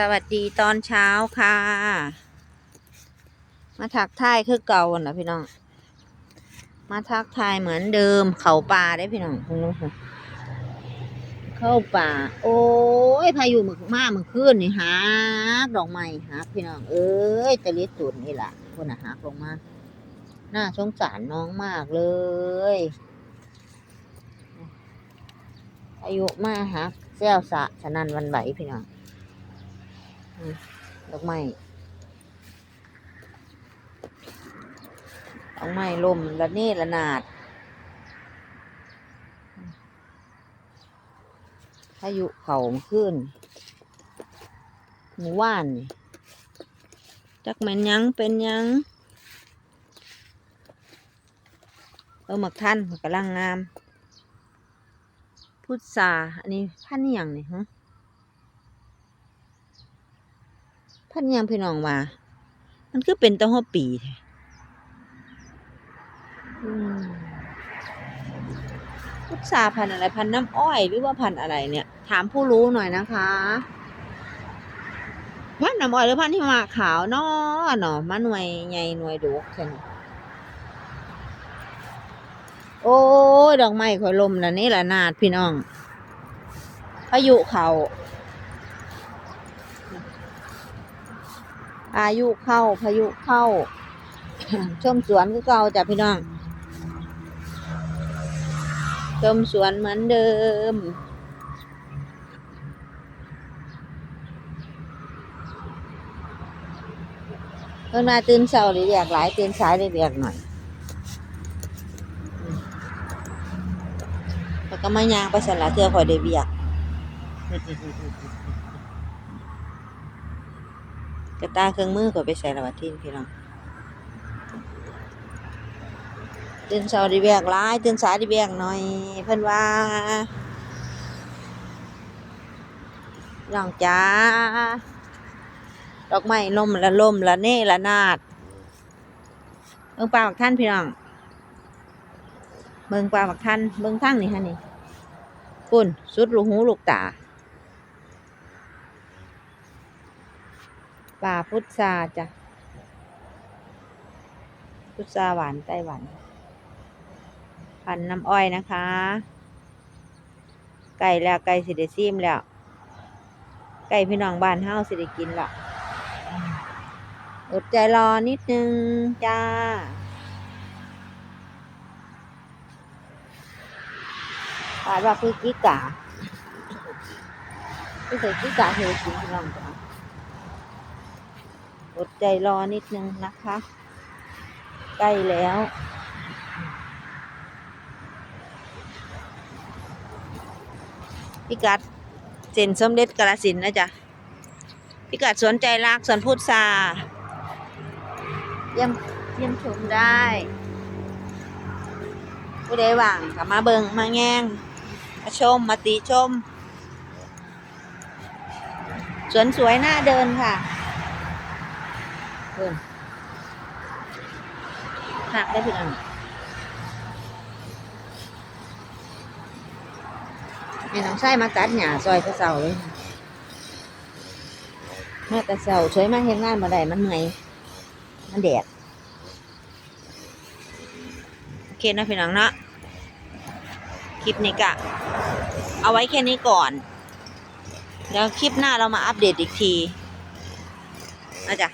สวัสดีตอนเช้าค่ะ มาทักทายคือเก่าน่ะพี่น้อง มาทักทายเหมือนเดิม เขาป่าได้พี่น้องคุณลุงค่ะเข้าป่า โอ้ยพายุมึกมาเมื่อคืนนี่หักดอกไม้หักพี่น้อง เอ้ยตะลิดตุนนี่แหละคนน่ะหักลงมาน่าสงสารน้องมากเลยอายุมาหักแซวสะฉะนันวันไหวพี่น้อง ดอกไม้ดอกไม้ลมละเนระนาดพายุเขาขึ้นหมู่ว่านจักแม่นยังเป็นยังเออหมักท่านมันกำลังงาม พุทราอันนี้พันธุ์อย่างนี่ฮะ พันยังพี่น้องว่า มันคือเป็นตะหัวปีพุทราพันอะไรพันน้ำอ้อย หรือว่าพันอะไรเนี่ย ถามผู้รู้หน่อยนะคะ พันน้ำอ้อยหรือพันที่มาขาวนาะเนาะมาหน่วยใหญ่หน่วยดกแค่นี้โอ้ยดอกไม้ข่อยลมแล้วนี่แหละนาดพี่น้องพายุเข่า พายุเข้าพายุเข้าชมสวนคือเก่าจ้ะพี่น้องชมสวนเหมือนเดิม เพิ่งมาตื่นเช้าเลยเรียกหลายตื่นสายเลยเรียกหน่อยอืมแล้วก็มายางไปสละเทือคอยได้เบียก กระตาเครื่องมือก็ไปใส่ละวัทินพี่น้องตื่นเช้าดีแบกหลายตื่นสายดีแบกหน่อย เพิ่อนว่าน้องจ้าดอกไม้ลมละลมละเน่ละนาดเบิ่งปลาบักท่านพี่น้องเบิ่งปลาบักท่านเบิ่งทั้งนี่ฮะนี่ปุ่นสุดลูกหูลูกตา ป่าพุทราจ้ะ พุทราหวานไต้หวัน พันน้ำอ้อยนะคะ ไก่แล้วไก่สิได้ซีมแล้ว ไก่พี่น้องบ้านเฮาสิได้กินละอดใจรอนิดนึง จ้าปาดว่าคือกิกาคือใส่กิกาเฮยกินพี่น้องจ้า อดใจรอนิดนึงนะคะ ใกล้แล้ว พิกัดเซ็นสมเด็จกาลสินธุ์นะจ๊ะ พิกัดสวนใจรักสวนพุทธาเยี่ยมเยี่ยมชมได้ ผู้ใดว่างก็มาเบิงมาแง่งมาชม มาติชม สวนสวยน่าเดินค่ะ เพิ่นหักได้พี่น้องแม่น้องไส้มาตัดหญ้าซอยตะเสาเลยแม่ต่เสาช่วยมาเฮ็ดงานมาได้มันเหนื่อยมันแดดโอเคนะพี่น้องนะคลิปนี้กะ เอาไว้แค่นี้ก่อนเดี๋ยวคลิปหน้าเรามาอัปเดตอีกทีนะจ๊ะ